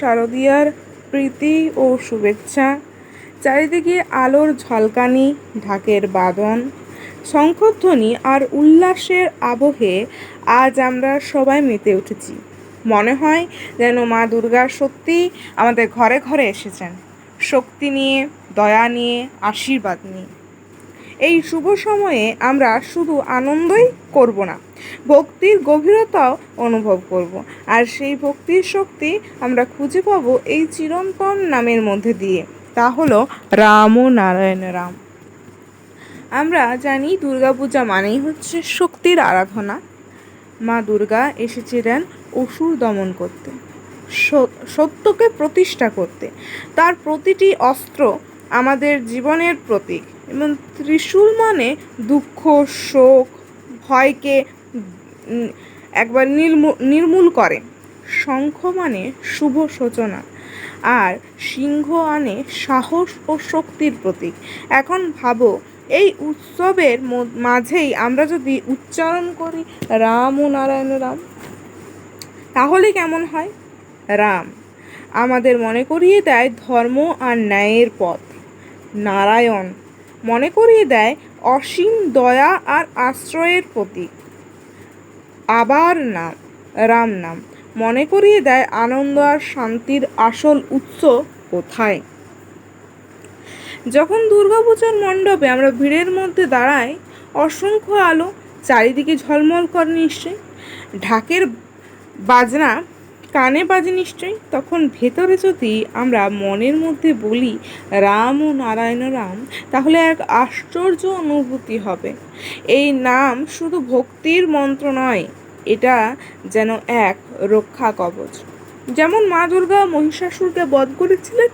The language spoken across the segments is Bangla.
শারদীয়ার প্রীতি ও শুভেচ্ছা। চারিদিকে আলোর ঝলকানি, ঢাকের বাদন, শঙ্খধ্বনি আর উল্লাসের আবহে আজ আমরা সবাই মেতে উঠেছি। মনে হয় যেন মা দুর্গা সত্যি আমাদের ঘরে ঘরে এসেছেন। শক্তি নিয়ে, দয়া নিয়ে, আশীর্বাদ নিয়ে। এই শুভ সময়ে আমরা শুধু আনন্দই করব না, ভক্তির গভীরতাও অনুভব করব। আর সেই ভক্তির শক্তি আমরা খুঁজে পাবো এই চিরন্তন নামের মধ্যে দিয়ে। তা হলো রাম ও নারায়ণ রাম। আমরা জানি দুর্গাপূজা মানেই হচ্ছে শক্তির আরাধনা। মা দুর্গা এসেছিলেন অসুর দমন করতে সত্যকে প্রতিষ্ঠা করতে। তার প্রতিটি অস্ত্র আমাদের জীবনের প্রতীক। এবং ত্রিশূল মানে দুঃখ, শোক, ভয়কে একবার নির্মূল করে। শঙ্খ মানে শুভ সূচনা। আর সিংহ আনে সাহস ও শক্তির প্রতীক। এখন ভাবো, এই উৎসবের মাঝেই আমরা যদি উচ্চারণ করি রাম ও নারায়ণ রাম, তাহলে কেমন হয়? রাম আমাদের মনে করিয়ে দেয় ধর্ম আর ন্যায়ের পথ। নারায়ণ মনে করিয়ে দেয় অসীম দয়া আর আশ্রয়ের প্রতীক। আবার নাম, রাম নাম। মনে করিয়ে দেয় আনন্দ আর শান্তির আসল উৎস কোথায়? যখন দুর্গাপূজার মণ্ডপে আমরা ভিড়ের মধ্যে দাঁড়াই, অসংখ্য আলো চারিদিকে ঝলমল করে নিশ্চয়ই ঢাকের বাজনা কানে বাজে নিশ্চয়ই? তখন ভেতরে যদি আমরা মনের মধ্যে বলি, রাম ও নারায়ণ রাম তাহলে এক আশ্চর্য অনুভূতি হবে। এই নাম শুধু ভক্তির মন্ত্র নয়, এটা যেন এক রক্ষা কবচ। যেমন মা দুর্গা মহিষাসুরকে বধ করেছিলেন,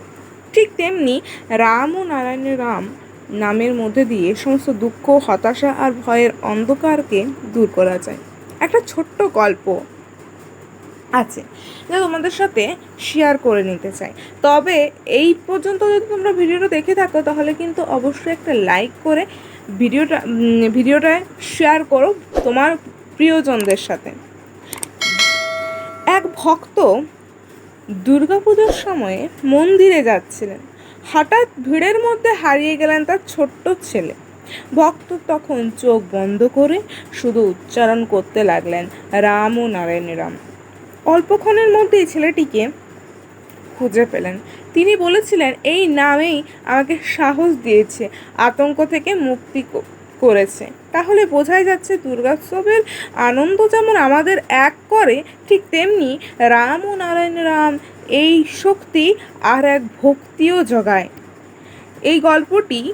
ঠিক তেমনি রাম ও নারায়ণের রাম নামের মধ্যে দিয়ে সমস্ত দুঃখ, হতাশা আর ভয়ের অন্ধকারকে দূর করা যায়। একটা ছোট্ট গল্প। আছে, যা তোমাদের সাথে শেয়ার করে নিতে চাই। তবে এই পর্যন্ত যদি তোমরা ভিডিওটা দেখে থাকো, তাহলে কিন্তু অবশ্যই একটা লাইক করে ভিডিওটা ভিডিওটা শেয়ার করো তোমার প্রিয়জনদের সাথে। এক ভক্ত দুর্গাপুজোর সময়ে মন্দিরে যাচ্ছিলেন। হঠাৎ ভিড়ের মধ্যে হারিয়ে গেলেন তার ছোট্ট ছেলে। ভক্ত তখন চোখ বন্ধ করে শুধু উচ্চারণ করতে লাগলেন রাম ও নারায়ণ রাম। অল্পক্ষণের মধ্যেই ছেলেটিকে খুঁজে পেলেন। তিনি বলেছিলেন, এই নামেই আমাকে সাহস দিয়েছে, আতঙ্ক থেকে মুক্তি করেছে। তাহলে বোঝাই যাচ্ছে দুর্গোৎসবের আনন্দ যেমন আমাদের এক করে, ঠিক তেমনি রাম ও নারায়ণ রাম এই শক্তি আর এক ভক্তিও জগায়। এই গল্পটি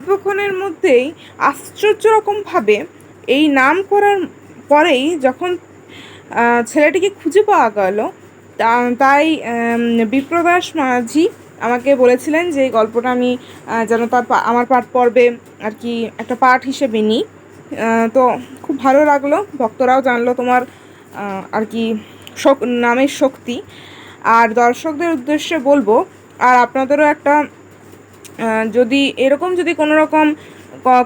অল্পক্ষণের মধ্যেই আশ্চর্য রকমভাবে এই নাম করার পরেই যখন ছেলেটিকে খুঁজে পাওয়া গেল। তাই বিপ্রদাস মাঝি আমাকে বলেছিলেন যে এই গল্পটা আমি যেন তার আমার পাঠ পর্বে আর কি একটা পাঠ হিসেবে নিই। তো খুব ভালো লাগল। ভক্তরাও জানলো তোমার আর কি নামের শক্তি। আর দর্শকদের উদ্দেশ্যে বলব, আর আপনাদেরও একটা যদি এরকম যদি কোনো রকম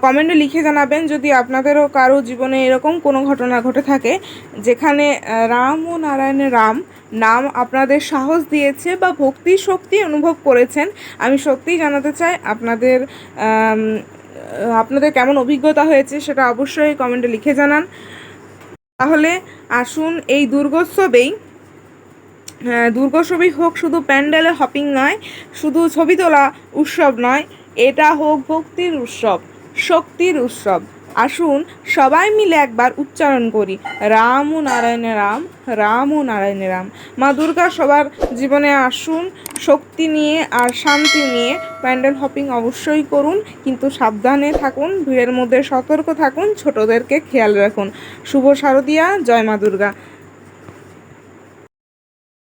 কমেন্টে লিখে জানাবেন যদি আপনাদেরও কারও জীবনে এরকম কোনো ঘটনা ঘটে থাকে, যেখানে রাম ও নারায়ণের রাম, নাম আপনাদের সাহস দিয়েছে বা ভক্তি শক্তি অনুভব করেছেন, আমি সত্যিই জানাতে চাই আপনাদের আপনাদের কেমন অভিজ্ঞতা হয়েছে সেটা অবশ্যই কমেন্টে লিখে জানান। তাহলে আসুন এই দুর্গোৎসবেই দুর্গোৎসবই হোক শুধু প্যান্ডেলে হপিং নয়, শুধু ছবি তোলা উৎসব নয়, এটা হোক ভক্তির উৎসব। শক্তির উৎসব। আসুন সবাই মিলে একবার উচ্চারণ করি, রাম ও নারায়ণ রাম রাম ও নারায়ণ রাম। মা দুর্গা সবার জীবনে আসুন, শক্তি নিয়ে আর শান্তি নিয়ে প্যান্ডেল হপিং অবশ্যই করুন, কিন্তু সাবধানে থাকুন, ভিড়ের মধ্যে সতর্ক থাকুন, ছোটদেরকে খেয়াল রাখুন। শুভ শারদিয়া, জয় মা দুর্গা।